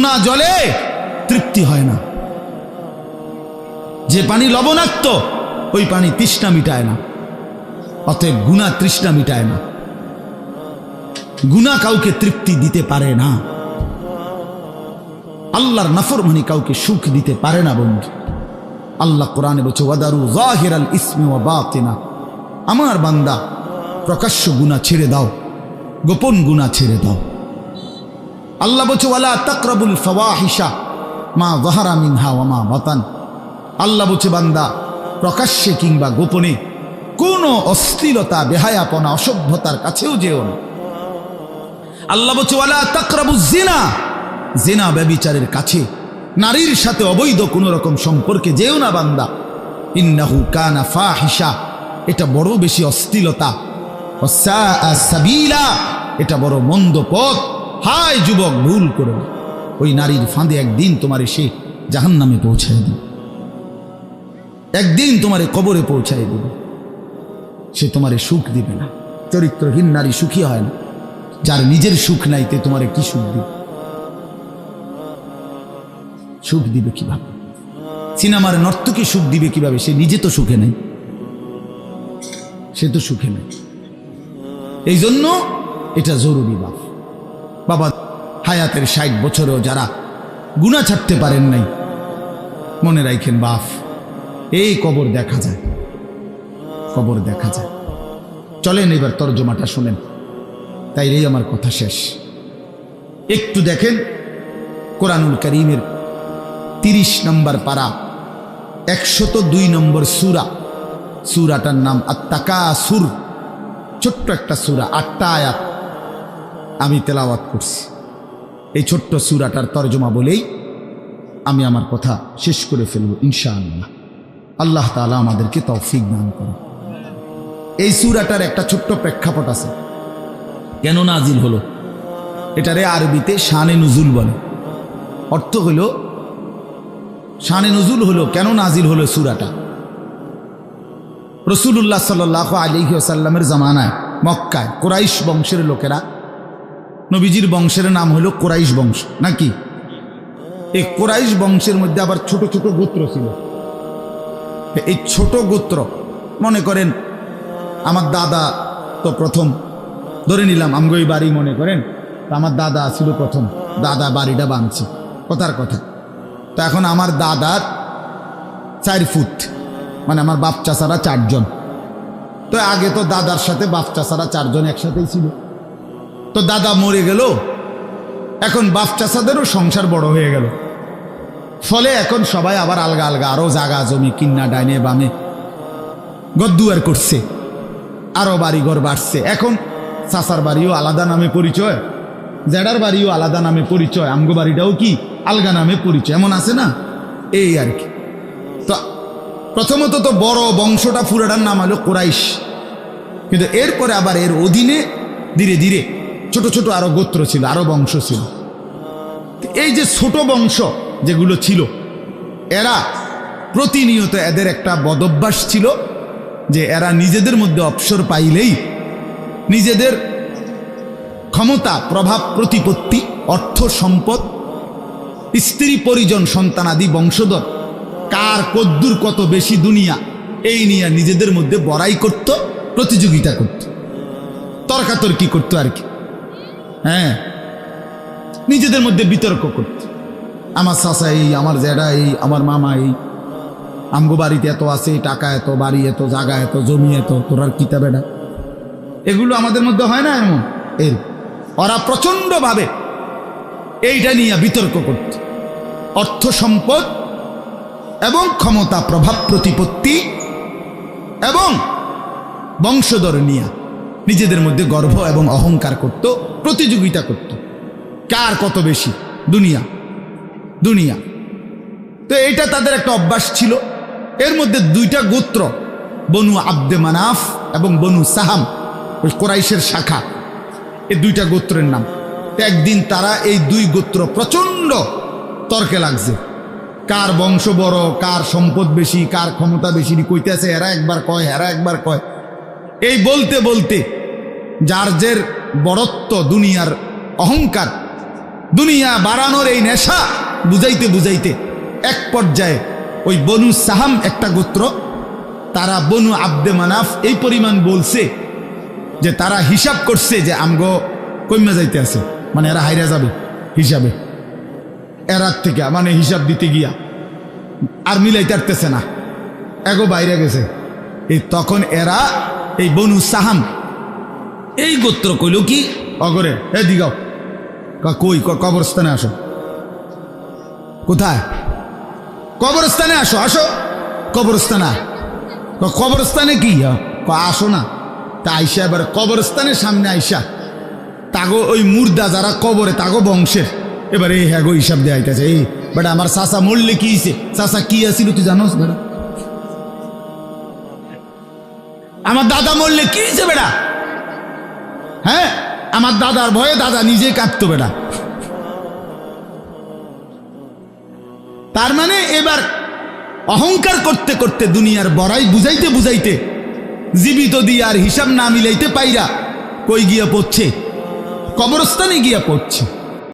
নোনা জলে তৃপ্তি হয় না। যে পানি লবণাক্ত, ওই পানি তৃষ্ণা মিটায় না। অতএব গুণা তৃষ্ণা মিটায় না। গুণা কাউকে তৃপ্তি দিতে পারে না। আল্লাহর নাফরমানি কাউকে সুখ দিতে পারে না বন্ধু। আল্লাহ কোরআনে বলছে, ওয়াদারু জাহিরাল ইসমি ওয়া বাতিনা। আমার বান্দা, প্রকাশ্য গুণা ছেড়ে দাও, গোপন গুণা ছেড়ে দাও। আল্লাহ বলছে, ওয়ালা তাকরাবুল ফাওয়াহিশা মা জাহারা মিনহা ওয়া মা বাতান। আল্লাহ বলছে, বান্দা, প্রকাশ্যে কিংবা গোপনে কোনো অশ্লীলতা, বেহায়াপনা, অসভ্যতার কাছেও যেও না। আল্লাহ বলছে, ওয়ালা তাকরাবু জিনা জেনা ব্যবিচারের কাছে, নারীর সাথে অবৈধ কোন রকম সম্পর্কে যেও না বান্দা। ইন্নাহু কানা ফাহিশা, এটা বড় বেশি সাবিলা, এটা বড় মন্দ পথ। হায় যুবক, ভুল করো। ওই নারীর ফাঁদে একদিন তোমার সে জাহান নামে পৌঁছায় দিবে। একদিন তোমারে কবরে পৌঁছায় দিবে। সে তোমারে সুখ দিবে না। চরিত্রহীন নারী সুখী হয় না। যার নিজের সুখ নাই, তে তোমারে কি সুখ দিবে? সুখ দিবে কীভাবে? সিনেমার নর্তকে সুখ দিবে কীভাবে? সে নিজে তো সুখে নেই। সে তো সুখে নেই। এই জন্য এটা জরুরি বাপ। বাবা, হায়াতের ষাট বছরেও যারা গুণা ছাড়তে পারেন নাই, মনে রাখেন বাফ এই কবর দেখা যায়, কবর দেখা যায়। চলেন এবার তর্জমাটা শুনেন তাই রে আমার কথা শেষ। একটু দেখেন, কোরআনুল করিমের তিরিশ নম্বর পারা, একশত দুই নম্বর সুরা, সুরাটার নাম আত্মাকা সুর ছোট্ট একটা সুরা, আটটা আয়াত। আমি তেলাওয়াত করছি। এই ছোট্ট সুরাটার তর্জমা বলেই আমি আমার কথা শেষ করে ফেলব, ইনশাআল্লাহ। আল্লাহ তাআলা আমাদেরকে তৌফিক দান করে এই সুরাটার একটা ছোট্ট প্রেক্ষাপট আছে। কেন নাজিল হলো? এটারে আরবিতে শানে নুজুল বলে। অর্থ হইল শানে নজুল হলো, কেন নাজিল হলো সুরাটা? রসুল্লাহ সাল আলী সাল্লামের জামানায়, মক্কায় কোরাইশ বংশের লোকেরা নবীজির বংশের নাম হলো কোরাইশ বংশ, নাকি? এই কোরাইশ বংশের মধ্যে আবার ছোট ছোট গোত্র ছিল। এই ছোট গোত্র, মনে করেন, আমার দাদা তো প্রথম, ধরে নিলাম আমগই বাড়ি মনে করেন, তো আমার দাদা ছিল প্রথম, দাদা বাড়িটা বাঁধছে, কথার কথা। তো এখন আমার দাদার চার ফুট মানে আমার বাপ চাচারা চারজন। তো আগে তো দাদার সাথে বাপ চাচারা চারজন একসাথেই ছিল। তো দাদা মরে গেল। এখন বাপ চাচাদেরও সংসার বড় হয়ে গেল। ফলে এখন সবাই আবার আলগা আলগা, আরও জাগা জমি কিন্না ডাইনে বামে। গদ্দুয়ার করছে, আরও বাড়িঘর বাড়ছে। এখন চাচার বাড়িও আলাদা নামে পরিচয়, জেডার বাড়িও আলাদা নামে পরিচয়, আমগো বাড়িটাও কি আলগা নামে পরিচয়, এমন আছে না? এই আর কি। তো প্রথমত তো বড় বংশটা ফুরাটার নাম হলো কোরাইশ। কিন্তু এরপরে আবার এর অধীনে ধীরে ধীরে ছোট ছোট আরও গোত্র ছিল, আরও বংশ ছিল। এই যে ছোট বংশ যেগুলো ছিল, এরা প্রতিনিয়ত এদের একটা বদভ্যাস ছিল যে এরা নিজেদের মধ্যে অবসর পাইলেই নিজেদের ক্ষমতা, প্রভাব, প্রতিপত্তি, অর্থ সম্পদ, স্ত্রী, পরিজন সন্তানাদি বংশধর, কার কদ্দুর কত বেশি দুনিয়া, এই নিয়ে নিজেদের মধ্যে বড়াই করত, প্রতিযোগিতা করত। তর্কাতর্কি করতো আর কি। হ্যাঁ? নিজেদের মধ্যে বিতর্ক করত। আমার এই, আমার জেডা এই, আমার মামা এই। আমগো বাড়িতে এত আছে, টাকা এত, বাড়ি এত, জায়গা এত, জমি এত তোরার কিতাবেডা এগুলো আমাদের মধ্যে হয় না এমন? এর ওরা প্রচণ্ডভাবে এইটা নিয়ে বিতর্ক করত। অর্থ সম্পদ এবং ক্ষমতা প্রভাব প্রতিপত্তি এবং বংশধর নিয়ে নিজেদের মধ্যে গর্ব এবং অহংকার করত। প্রতিযোগিতা করত। কার কত বেশি? দুনিয়া। দুনিয়া। তো এইটা তাদের একটা অভ্যাস ছিল। এর মধ্যে দুইটা গোত্র, বনু আব্দে মানাফ এবং বনু সাহাম, ওই কোরাইশের শাখা। এই দুইটা গোত্রের নাম। একদিন তারা এই দুই গোত্র প্রচণ্ড তর্কে লাগছে। কার বংশ বড়, কার সম্পদ বেশি, কার ক্ষমতা বেশি কইতেছে, এরা একবার কয়, এরা একবার কয়। এই বলতে বলতে যার জের বড়ত্ব দুনিয়ার অহংকার। দুনিয়া বাড়ানোর এই নেশা বুঝাইতে বুঝাইতে এক পর্যায়ে ওই বনু সাহাম একটা গোত্র, তারা বনু আব্দে মানাফ এই পরিমাণ বলছে যে তারা হিসাব করছে যে আমগো কইমা যাইতে আছে মানে এরা হাইরা যাবে হিসাবে। এরার থেকে মানে হিসাব দিতে গিয়া আর মিলাইতে পারতেছে না। এগো বাইরে গেছে। এই তখন এরা এই বনু সাহাম এই গোত্র কইল কি? অগরে এ দিগাও কই কবরস্থানে আসো। কোথায়? কবরস্থানে আসো আসো। কবরস্থানে কবরস্থানে কি? আসো না। তা আইসা এবার কবরস্থানের সামনে আইসা। তাগো ওই মুর্দা যারা কবরে, তাগো বংশের। এবার এই হ্যাগো হিসাব দেয়া আইতেছে। এই, বেটা, আমার চাচা মরলে কি হইছে? চাচা কি আছিল তুই জানোস, বেটা? আমার দাদা মরলে কি হয়েছে বেটা? হ্যাঁ? আমার দাদার ভয়ে দাদা নিজে কাঁদতো বেটা। তার মানে এবার অহংকার করতে করতে দুনিয়ার বড়াই বুঝাইতে বুঝাইতে জীবিত দিয়ে আর হিসাব না মিলাইতে পাইরা কই গিয়া পড়ছে? কবরস্থানে গিয়া পড়ছে।